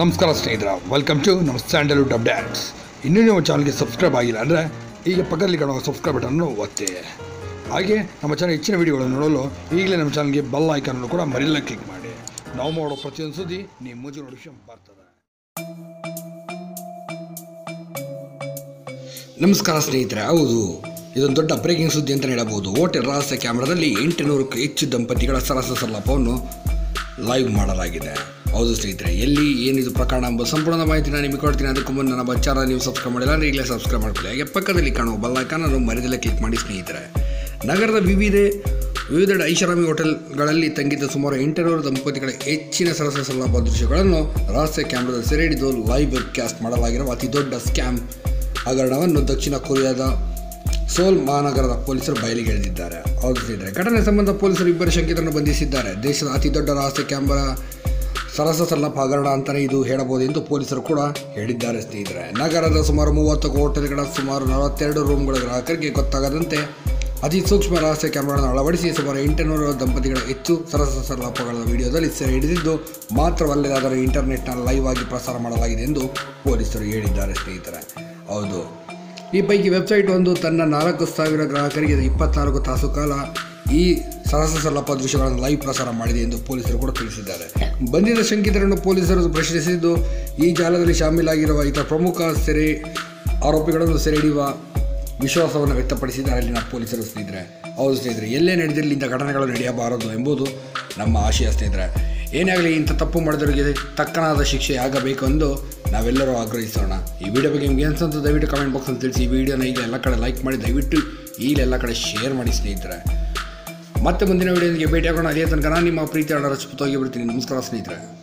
ನಮಸ್ಕಾರ ಸ್ನೇಹಿತರ welcome to ನಮ್ಮ ಸ್ಯಾಂಡಲ್ವುಡ್ ಅಪ್ಡೇಟ್ಸ್ ಇನ್ನೂ ನೀವು ಚಾನಲ್ಗೆ ಸಬ್ಸ್ಕ್ರೈಬ್ ಆಗಿಲ್ಲ ಅಂದರೆ ಈಗ ಪಕ್ಕದಲ್ಲಿ ಕಾಣುವ ಸಬ್ಸ್ಕ್ರೈಬ್ ಬಟನ್ನು ಒತ್ತಿ. ಹಾಗೆ ನಮ್ಮ ಚಾನಲ್ ಹೆಚ್ಚಿನ ವಿಡಿಯೋಗಳನ್ನು ನೋಡಲು ಈಗಲೇ ನಮ್ಮ ಚಾನಲ್ಗೆ ಬೆಲ್ ಅನ್ನು ಕೂಡ ಮರಿಲ್ಲ ಕ್ಲಿಕ್ ಮಾಡಿ. ನಾವು ಮಾಡೋ ಪ್ರತಿಯೊಂದು ಸುದ್ದಿ ನಿಮ್ಮ ಮುಂಚೆ ನೋಟಿಫಿಕೇಶನ್ ಬರ್ತದೆ. ನಮಸ್ಕಾರ ಸ್ನೇಹಿತರೆ, ಹೌದು. ಇದೊಂದು ದೊಡ್ಡ ಬ್ರೇಕಿಂಗ್ ಸುದ್ದಿ ಅಂತ ಹೇಳಬಹುದು. ಹೋಟೆಲ್ ರಹಸ್ಯ ಕ್ಯಾಮ್ರಾದಲ್ಲಿ ಎಂಟುನೂರಕ್ಕೂ ಹೆಚ್ಚು ದಂಪತಿಗಳ ಸರಸ ಸಲ್ಲಪವನ್ನು ಲೈವ್ ಮಾಡಲಾಗಿದೆ. ಹೌದು ಸ್ನೇಹಿತರೆ, ಎಲ್ಲಿ ಏನಿದು ಪ್ರಕರಣ ಎಂಬ ಸಂಪೂರ್ಣ ಮಾಹಿತಿನ ನಿಮಗೆ ಕೊಡ್ತೀನಿ. ಅದಕ್ಕೂ ಮುಂದೆ ನಮ್ಮ ಚಾನಲ್ ನೀವು ಸಬ್ಸ್ಕ್ರೈಬ್ ಮಾಡಿಲ್ಲ ಅಂದರೆ ಈಗಲೇ ಸಬ್ಸ್ಕ್ರೈಬ್ ಮಾಡ್ಕೊಳ್ಳಿ. ಹಾಗೆ ಪಕ್ಕದಲ್ಲಿ ಕಾಣುವ ಬಲ್ಲಕನನ್ನು ಮರೆದಲ್ಲೇ ಕ್ಲಿಕ್ ಮಾಡಿ ಸ್ನೇಹಿತರೆ. ನಗರದ ವಿವಿಧ ವಿವಿಧ ಐಷಾರಾಮಿ ಹೋಟೆಲ್ಗಳಲ್ಲಿ ತಂಗಿದ್ದ ಸುಮಾರು ಎಂಟುನೂರು ದಂಪತಿಗಳ ಹೆಚ್ಚಿನ ಸರಸ ದೃಶ್ಯಗಳನ್ನು ರಹಸ್ಯ ಕ್ಯಾಮ್ರಾದ ಸೆರೆ ಹಿಡಿದು ಲೈವ್ ವೆಬ್ಕಾಸ್ಟ್ ಮಾಡಲಾಗಿರುವ ಅತಿ ದೊಡ್ಡ ಸ್ಕ್ಯಾಮ್ ಹಗರಣವನ್ನು ದಕ್ಷಿಣ ಕೊರಿಯಾದ ಸೋಲ್ ಮಹಾನಗರದ ಪೊಲೀಸರು ಬಯಲಿಗೆ ಎಳೆದಿದ್ದಾರೆ. ಹೌದು ಸ್ನೇಹಿತರೆ, ಘಟನೆ ಸಂಬಂಧ ಪೊಲೀಸರು ಇಬ್ಬರು ಶಂಕಿತರನ್ನು ಬಂಧಿಸಿದ್ದಾರೆ. ದೇಶದ ಅತಿ ದೊಡ್ಡ ರಹಸ್ಯ ಕ್ಯಾಮರಾ ಸರಸ ಹಗರಣ ಅಂತಲೇ ಇದು ಹೇಳಬಹುದು ಎಂದು ಪೊಲೀಸರು ಕೂಡ ಹೇಳಿದ್ದಾರೆ ಸ್ನೇಹಿತರೆ. ನಗರದ ಸುಮಾರು ಮೂವತ್ತು ಹೋಟೆಲ್ಗಳ ಸುಮಾರು ನಲವತ್ತೆರಡು ರೂಮ್ಗಳ ಗ್ರಾಹಕರಿಗೆ ಗೊತ್ತಾಗದಂತೆ ಅತಿ ಸೂಕ್ಷ್ಮ ರಹಸ್ಯ ಕ್ಯಾಮರಾವನ್ನು ಅಳವಡಿಸಿ ಸುಮಾರು ಎಂಟುನೂರು ದಂಪತಿಗಳ ಹೆಚ್ಚು ಸರಸ ವಿಡಿಯೋದಲ್ಲಿ ಸೆರೆ ಹಿಡಿದಿದ್ದು, ಮಾತ್ರವಲ್ಲದೆ ಅದರ ಇಂಟರ್ನೆಟ್ನ ಲೈವ್ ಆಗಿ ಪ್ರಸಾರ ಮಾಡಲಾಗಿದೆ ಎಂದು ಪೊಲೀಸರು ಹೇಳಿದ್ದಾರೆ ಸ್ನೇಹಿತರೆ. ಹೌದು. ಈ ಪೈಕಿ ವೆಬ್ಸೈಟ್ ಒಂದು ತನ್ನ ನಾಲ್ಕು ಸಾವಿರ ಗ್ರಾಹಕರಿಗೆ ಇಪ್ಪತ್ನಾಲ್ಕು ತಾಸು ಕಾಲ ಈ ಸಲಪ ದೃಶ್ಯಗಳನ್ನು ಲೈವ್ ಪ್ರಸಾರ ಮಾಡಿದೆ ಎಂದು ಪೊಲೀಸರು ಕೂಡ ತಿಳಿಸಿದ್ದಾರೆ. ಬಂಧಿತ ಶಂಕಿತರನ್ನು ಪೊಲೀಸರು ಪ್ರಶ್ನಿಸಿದ್ದು, ಈ ಜಾಲದಲ್ಲಿ ಶಾಮೀಲಾಗಿರುವ ಇತರ ಪ್ರಮುಖ ಸೆರೆ ಆರೋಪಿಗಳನ್ನು ಸೆರೆ ಹಿಡಿಯುವ ವಿಶ್ವಾಸವನ್ನು ವ್ಯಕ್ತಪಡಿಸಿದ್ದಾರೆ ಅಲ್ಲಿನ ಪೊಲೀಸರು ಸ್ನೇಹಿತರೆ. ಹೌದು ಸ್ನೇಹಿತರೆ, ಎಲ್ಲೇ ನಡೆದಿರಲಿ ಇಂಥ ಘಟನೆಗಳು ನಡೆಯಬಾರದು ಎಂಬುದು ನಮ್ಮ ಆಶಯ ಸ್ನೇಹಿತರೆ. ಏನೇ ಆಗಲಿ ಇಂಥ ತಪ್ಪು ಮಾಡಿದವರಿಗೆ ತಕ್ಕನಾದ ಶಿಕ್ಷೆ ಆಗಬೇಕು ಎಂದು ನಾವೆಲ್ಲರೂ ಆಗ್ರಹಿಸೋಣ. ಈ ವಿಡಿಯೋ ಬಗ್ಗೆ ನಿಮ್ಗೆ ಅನ್ಸಂತ ದಯವಿಟ್ಟು ಕಮೆಂಟ್ ಬಾಕ್ಸಲ್ಲಿ ತಿಳಿಸಿ. ಈ ವಿಡಿಯೋನ ಈಗ ಎಲ್ಲ ಕಡೆ ಲೈಕ್ ಮಾಡಿ, ದಯವಿಟ್ಟು ಈಗಲೆಲ್ಲ ಕಡೆ ಶೇರ್ ಮಾಡಿ ಸ್ನೇಹಿತರೆ. ಮತ್ತೆ ಮುಂದಿನ ವಿಡಿಯೋಗೆ ಭೇಟಿಯಾಗೋಣ. ಅದೇ ತನಕ ನಾನು ನಿಮ್ಮ ಪ್ರೀತಿ ಆಡೋ ರಚಿಪುತ್ತೋಗಿ ಬಿಡ್ತೀನಿ ನಮಸ್ಕಾರ ಸ್ನೇಹಿತರೆ.